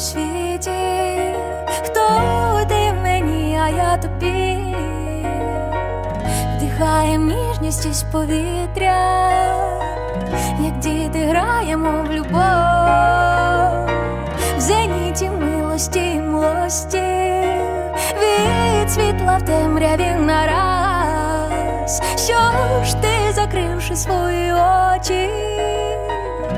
світі, хто ти мені, а я тобі, вдихає ніжність із повітря, як діти граємо в любов, в зеніті милості й млості, від світла в темряві нараз, що ж ти, закривши свої очі,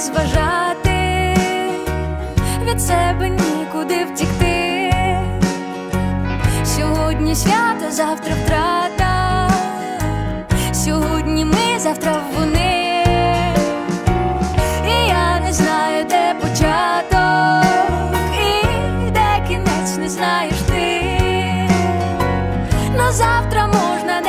Зважати, від себе нікуди втікти. Сьогодні свято, завтра втрата. Сьогодні ми, завтра вони. І я не знаю, де початок, і де кінець не знаєш ти. На завтра можна